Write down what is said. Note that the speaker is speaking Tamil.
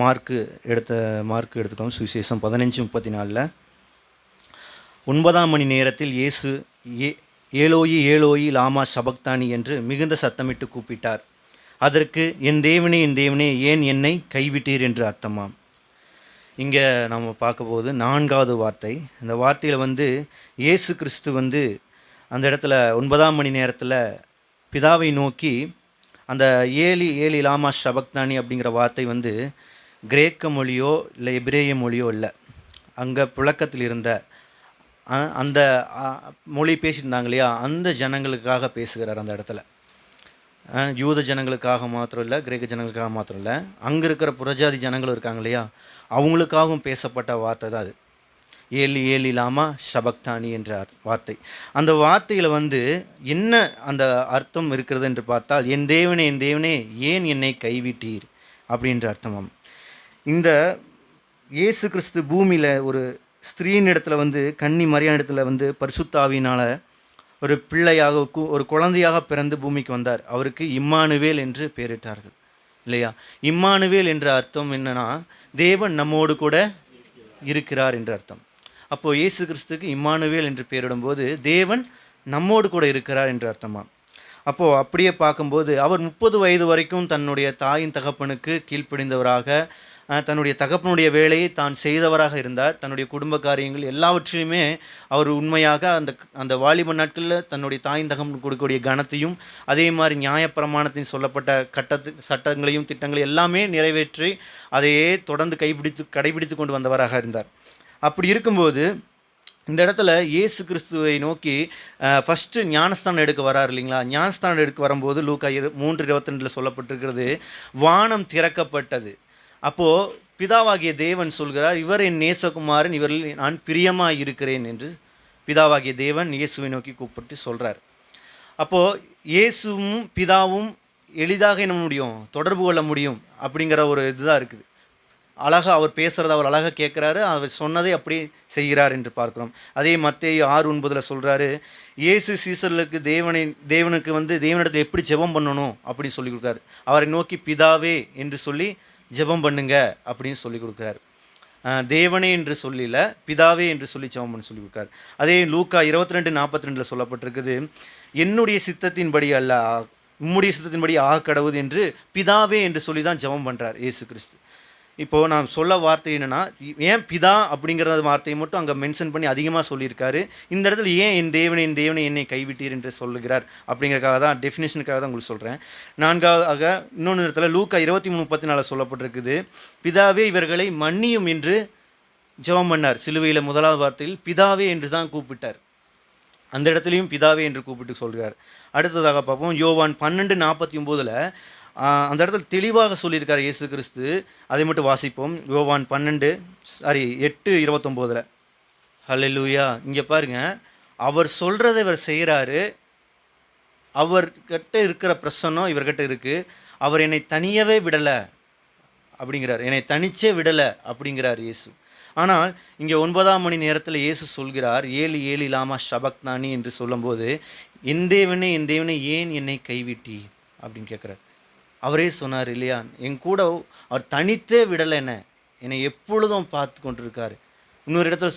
மார்க்கு எடுத்த மார்க் எடுத்துட்டோம். சுவிசேஷம் பதினஞ்சு முப்பத்தி நாலில் ஒன்பதாம் மணி நேரத்தில் இயேசு ஏ ஏலோயி ஏலோயி லாமா சபக்தானி என்று மிகுந்த சத்தமிட்டு கூப்பிட்டார். அதற்கு என் தேவனே என் தேவனே ஏன் என்னை கைவிட்டீர்? என்று அர்த்தமாம். இங்கே நம்ம பார்க்க போது நான்காவது வார்த்தை. இந்த வார்த்தையில் வந்து இயேசு கிறிஸ்து வந்து அந்த இடத்துல ஒன்பதாம் மணி நேரத்தில் பிதாவை நோக்கி அந்த ஏலி ஏலி லாமா ஷபக்தானி அப்படிங்கிற வார்த்தை வந்து கிரேக்க மொழியோ இல்லை எபிரேய மொழியோ இல்லை. அங்கே புழக்கத்தில் இருந்த அந்த மொழி பேசியிருந்தாங்க இல்லையா? அந்த ஜனங்களுக்காக பேசுகிறார் அந்த இடத்துல. யூத ஜனங்களுக்காக மாத்திரம் இல்லை கிரேக்க ஜனங்களுக்காக மாத்திரம் இல்லை. அங்கே இருக்கிற புரஜாதி ஜனங்களும் இருக்காங்க இல்லையா? அவங்களுக்காகவும் பேசப்பட்ட வார்த்தை தான் அது. ஏலி ஏலி லாமா ஷபக்தானி என்ற வார்த்தை. அந்த வார்த்தையில் வந்து என்ன அந்த அர்த்தம் இருக்கிறது என்று பார்த்தால் என் தேவனே என் தேவனே ஏன் என்னை கைவிட்டீர்? அப்படின்ற அர்த்தமாம். இந்த இயேசு கிறிஸ்து பூமியில் ஒரு ஸ்திரீயின் இடத்துல வந்து கன்னி மரியான இடத்துல வந்து பரிசுத்தாவினால் ஒரு பிள்ளையாக ஒரு ஒரு குழந்தையாக பிறந்து பூமிக்கு வந்தார். அவருக்கு இம்மானுவேல் என்று பெயரிட்டார்கள். இல்லையா? இம்மானுவேல் என்ற அர்த்தம் என்னன்னா தேவன் நம்மோடு கூட இருக்கிறார் என்ற அர்த்தம். அப்போது இயேசு கிறிஸ்துக்கு இம்மானுவேல் என்று பெயரிடும்போது தேவன் நம்மோடு கூட இருக்கிறார் என்ற அர்த்தமா? அப்போது அப்படியே பார்க்கும்போது அவர் முப்பது வயது வரைக்கும் தன்னுடைய தாயின் தகப்பனுக்கு கீழ்ப்படிந்தவராக தன்னுடைய தகப்பனுடைய வேலையை தான் செய்தவராக இருந்தார். தன்னுடைய குடும்ப காரியங்கள் எல்லாவற்றிலுமே அவர் உண்மையாக அந்த அந்த வாலிப நாட்களில் தன்னுடைய தாயின் தகம் கொடுக்கக்கூடிய கனத்தையும் அதே மாதிரி நியாயப்பிரமாணத்தின் சொல்லப்பட்ட கட்டத்து சட்டங்களையும் திட்டங்களையும் எல்லாமே நிறைவேற்றி அதையே தொடர்ந்து கைப்பிடித்து கடைபிடித்து கொண்டு வந்தவராக இருந்தார். அப்படி இருக்கும்போது இந்த இடத்துல இயேசு கிறிஸ்துவை நோக்கி ஃபஸ்ட்டு ஞானஸ்தானம் எடுக்க வரார் இல்லைங்களா? ஞானஸ்தானம் எடுக்க வரும்போது லூக்கா இரு மூன்று இருபத்திரெண்டில் சொல்லப்பட்டிருக்கிறது வானம் திறக்கப்பட்டது. அப்போது பிதாவாகிய தேவன் சொல்கிறார் இவர் என் நேசகுமாரன் இவரில் நான் பிரியமாக இருக்கிறேன் என்று பிதாவாகிய தேவன் இயேசுவை நோக்கி கூப்பிட்டு சொல்கிறார் அப்போது இயேசுவும் பிதாவும் எளிதாக என்ன முடியும்? தொடர்பு கொள்ள முடியும் அப்படிங்கிற ஒரு இதுதான் இருக்குது. அழகாக அவர் பேசுகிறத அவர் அழகாக கேட்குறாரு அவர் சொன்னதை அப்படி செய்கிறார் என்று பார்க்குறோம். அதே மத்திய ஆறு ஒன்பதில் சொல்கிறாரு இயேசு சீசர்களுக்கு தேவனை தேவனுக்கு வந்து தேவனிடத்தில் எப்படி ஜெபம் பண்ணணும்? அப்படின்னு சொல்லி கொடுக்குறாரு. அவரை நோக்கி பிதாவே என்று சொல்லி ஜெபம் பண்ணுங்க அப்படின்னு சொல்லி கொடுக்குறாரு. தேவனே என்று சொல்லில பிதாவே என்று சொல்லி ஜெபம் பண்ண சொல்லி கொடுக்கார் அதே லூக்கா இருபத்தி ரெண்டு நாற்பத்தி ரெண்டில் சொல்லப்பட்டிருக்குது என்னுடைய சித்தத்தின்படி அல்ல உம்முடைய சித்தத்தின்படி ஆக கடவுது என்று பிதாவே என்று சொல்லி தான் ஜெபம் பண்ணுறார் இயேசு கிறிஸ்து. இப்போது நான் சொல்ல வார்த்தை என்னென்னா ஏன் பிதா அப்படிங்கிற வார்த்தையை மட்டும் அங்கே மென்ஷன் பண்ணி அதிகமாக சொல்லியிருக்காரு. இந்த இடத்துல ஏன் என் தேவனை என் தேவனை என்னை கைவிட்டீர் என்று சொல்லுகிறார் அப்படிங்கிறக்காக தான் டெஃபினேஷனுக்காக தான் உங்களுக்கு சொல்கிறேன் நான்காவதாக இன்னொன்று இடத்துல லூக்கா இருபத்தி மூணு முப்பத்தி நாலு சொல்லப்பட்டிருக்குது. பிதாவே இவர்களை மன்னியும் என்று ஜெபம் பண்ணார். சிலுவையில் முதலாவது வார்த்தையில் பிதாவே என்று தான் கூப்பிட்டார். அந்த இடத்துலையும் பிதாவே என்று கூப்பிட்டு சொல்கிறார் அடுத்ததாக பார்ப்போம் யோவான் பன்னெண்டு நாற்பத்தி ஒம்போதில் அந்த இடத்துல தெளிவாக சொல்லியிருக்கார் இயேசு கிறிஸ்து. அதை மட்டும் வாசிப்போம். யோவான் பன்னெண்டு சாரி எட்டு இருபத்தொம்போதில். லூயா இங்கே பாருங்க. அவர் சொல்கிறத இவர் செய்கிறாரு அவர்கிட்ட இருக்கிற பிரசன்னம் இவர்கிட்ட இருக்குது அவர் என்னை தனியவே விடலை அப்படிங்கிறார். என்னை தனிச்சே விடலை அப்படிங்கிறார் இயேசு. ஆனால் இங்கே ஒன்பதாம் மணி நேரத்தில் இயேசு சொல்கிறார் ஏழு ஏழு லாமா ஷபக்தானி என்று சொல்லும்போது என் தேவனே என் தேவனே ஏன் என்னை கைவிட்டி அப்படின்னு கேட்குறார். அவரே சொன்னார் இல்லையா என் கூட அவர் தனித்தே விடலை என்னை. என்னை எப்பொழுதும் பார்த்து கொண்டிருக்காரு. இன்னொரு இடத்துல